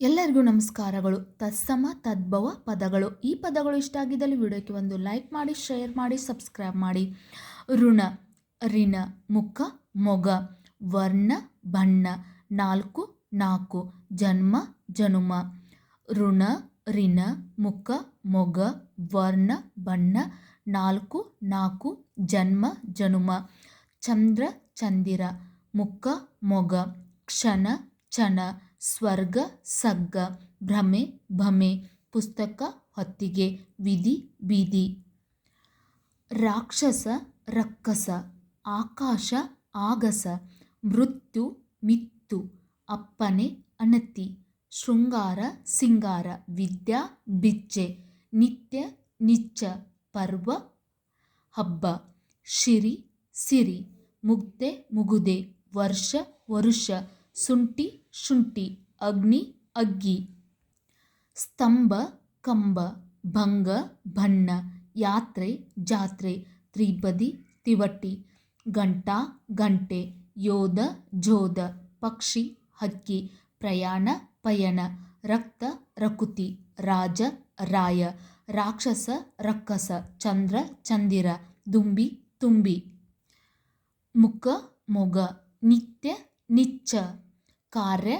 ಎಲ್ಲರಿಗೂ ನಮಸ್ಕಾರಗಳು. ತತ್ಸಮ, ತದ್ಭವ ಪದಗಳು. ಈ ಪದಗಳು ಇಷ್ಟ ಆಗಿದ್ದಲ್ಲಿ ವಿಡಿಯೋಕ್ಕೆ ಒಂದು ಲೈಕ್ ಮಾಡಿ, ಶೇರ್ ಮಾಡಿ, ಸಬ್ಸ್ಕ್ರೈಬ್ ಮಾಡಿ. ಋಣ ರಿಣ ಮುಖ, ಮೊಗ, ವರ್ಣ, ಬಣ್ಣ, ನಾಲ್ಕು ನಾಲ್ಕು, ಜನ್ಮ, ಜನುಮ. ಋಣ ರಿಣ ಮುಖ, ಮೊಗ, ವರ್ಣ, ಬಣ್ಣ, ನಾಲ್ಕು ನಾಲ್ಕು, ಜನ್ಮ, ಜನುಮ. ಚಂದ್ರ, ಚಂದಿರ, ಮುಖ, ಮೊಗ, ಕ್ಷಣ ಚನ ಸ್ವರ್ಗ, ಸಗ್ಗ, ಭ್ರಮೆ, ಭಮೆ, ಪುಸ್ತಕ, ಹೊತ್ತಿಗೆ, ವಿಧಿ, ಬೀದಿ. ರಾಕ್ಷಸ, ರಕ್ಕಸ, ಆಕಾಶ, ಆಗಸ, ಮೃತ್ಯು, ಮಿತ್ತು, ಅಪ್ಪನೆ, ಅಣತಿ, ಶೃಂಗಾರ, ಸಿಂಗಾರ, ವಿದ್ಯಾ ಬಿಚ್ಚೆ ನಿತ್ಯ, ನಿಚ್ಚ, ಪರ್ವ, ಹಬ್ಬ, ಶಿರಿ, ಸಿರಿ ಮುಗ್ದೆ ಮುಗುದೆ, ವರ್ಷ, ವರುಷ, ಸುಂಟಿ ಶುಂಠಿ, ಅಗ್ನಿ, ಅಗ್ಗಿ. ಸ್ತಂಭ, ಕಂಬ, ಭಂಗ, ಬಣ್ಣ, ಯಾತ್ರೆ, ಜಾತ್ರೆ ತ್ರಿಬದಿ ತಿವಟಿ ಗಂಟಾ, ಗಂಟೆ, ಯೋಧ, ಜೋಧ, ಪಕ್ಷಿ, ಹಕ್ಕಿ, ಪ್ರಯಾಣ, ಪಯಣ, ರಕ್ತ, ರಕುತಿ, ರಾಜ, ರಾಯ, ರಾಕ್ಷಸ, ರಕ್ಕಸ, ಚಂದ್ರ, ಚಂದಿರ, ದುಂಬಿ, ತುಂಬಿ. ಮುಖ, ಮೊಗ, ನಿತ್ಯ, ನಿಚ್ಚ. ಕಾರ್ಯ,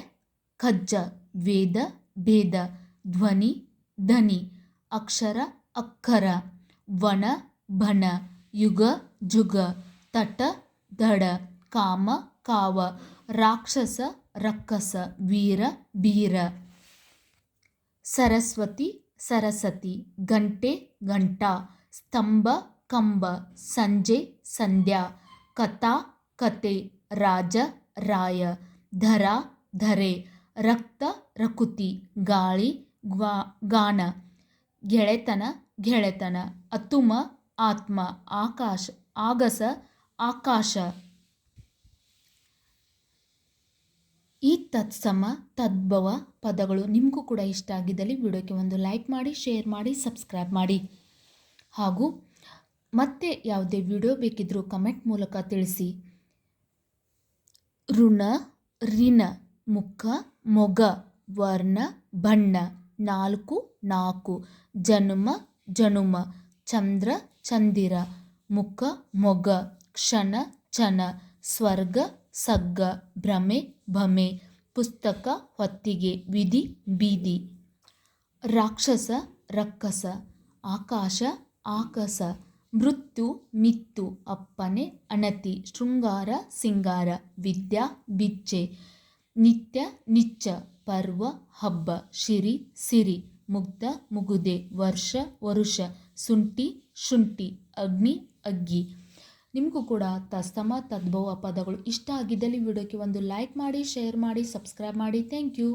ಖಜ್ಜ, ವೇದ, ಭೇದ, ಧ್ವನಿ ಧನಿ ಅಕ್ಷರ ಅಕ್ಕರ ವನ ಭಣ ಯುಗ, ಜುಗ, ತಟ, ದಡ, ಕಾಮ, ಕಾವ, ರಾಕ್ಷಸ, ರಕ್ಕಸ, ವೀರ, ಬೀರ. ಸರಸ್ವತಿ, ಸರಸತಿ, ಗಂಟೆ, ಗಂಟಾ, ಸ್ತಂಭ, ಕಂಬ, ಸಂಜೆ, ಸಂಧ್ಯಾ, ಕಥಾ ಕತೆ ರಾಜ, ರಾಯ. ಧರ, ಧರೆ, ರಕ್ತ, ರಕುತಿ, ಗಾಳಿ, ಗ್ವಾ, ಗಾನ, ಗೆಳೆತನ ಗೆಳೆತನ, ಅತುಮ, ಆತ್ಮ, ಆಕಾಶ, ಆಗಸ, ಆಕಾಶ. ಈ ತತ್ಸಮ, ತದ್ಭವ ಪದಗಳು ನಿಮಗೂ ಕೂಡ ಇಷ್ಟ ಆಗಿದ್ದಲ್ಲಿ ವಿಡಿಯೋಕ್ಕೆ ಒಂದು ಲೈಕ್ ಮಾಡಿ, ಶೇರ್ ಮಾಡಿ, ಸಬ್ಸ್ಕ್ರೈಬ್ ಮಾಡಿ. ಹಾಗೂ ಮತ್ತೆ ಯಾವುದೇ ವಿಡಿಯೋ ಬೇಕಿದ್ದರೂ ಕಮೆಂಟ್ ಮೂಲಕ ತಿಳಿಸಿ. ಋಣ ರಿಣ ಮುಖ, ಮೊಗ, ವರ್ಣ, ಬಣ್ಣ, ನಾಲ್ಕು ನಾಲ್ಕು ಜನುಮ ಜನುಮ, ಚಂದ್ರ, ಚಂದಿರ, ಮುಖ, ಮೊಗ, ಕ್ಷಣ ಚನ ಸ್ವರ್ಗ, ಸಗ್ಗ, ಭ್ರಮೆ ಭಮೆ ಪುಸ್ತಕ, ಹೊತ್ತಿಗೆ, ವಿಧಿ, ಬೀದಿ. ರಾಕ್ಷಸ, ರಕ್ಕಸ, ಆಕಾಶ, ಆಕಸ ಮೃತ್ಯು ಮಿತ್ತು, ಅಪ್ಪನೆ, ಅಣತಿ, ಶೃಂಗಾರ, ಸಿಂಗಾರ, ವಿದ್ಯಾ, ಬಿಚ್ಚೆ, ನಿತ್ಯ, ನಿಚ್ಚ, ಪರ್ವ, ಹಬ್ಬ, ಶಿರಿ, ಸಿರಿ, ಮುಗ್ಧ, ಮುಗುದೆ, ವರ್ಷ, ವರುಷ, ಸುಂಟಿ, ಶುಂಠಿ, ಅಗ್ನಿ, ಅಗ್ಗಿ. ನಿಮಗೂ ಕೂಡ ತಸ್ತಮ, ತದ್ಭವ ಪದಗಳು ಇಷ್ಟ ಆಗಿದ್ದಲ್ಲಿ ವಿಡಿಯೋಕ್ಕೆ ಒಂದು ಲೈಕ್ ಮಾಡಿ ಶೇರ್ ಮಾಡಿ ಸಬ್ಸ್ಕ್ರೈಬ್ ಮಾಡಿ. Thank you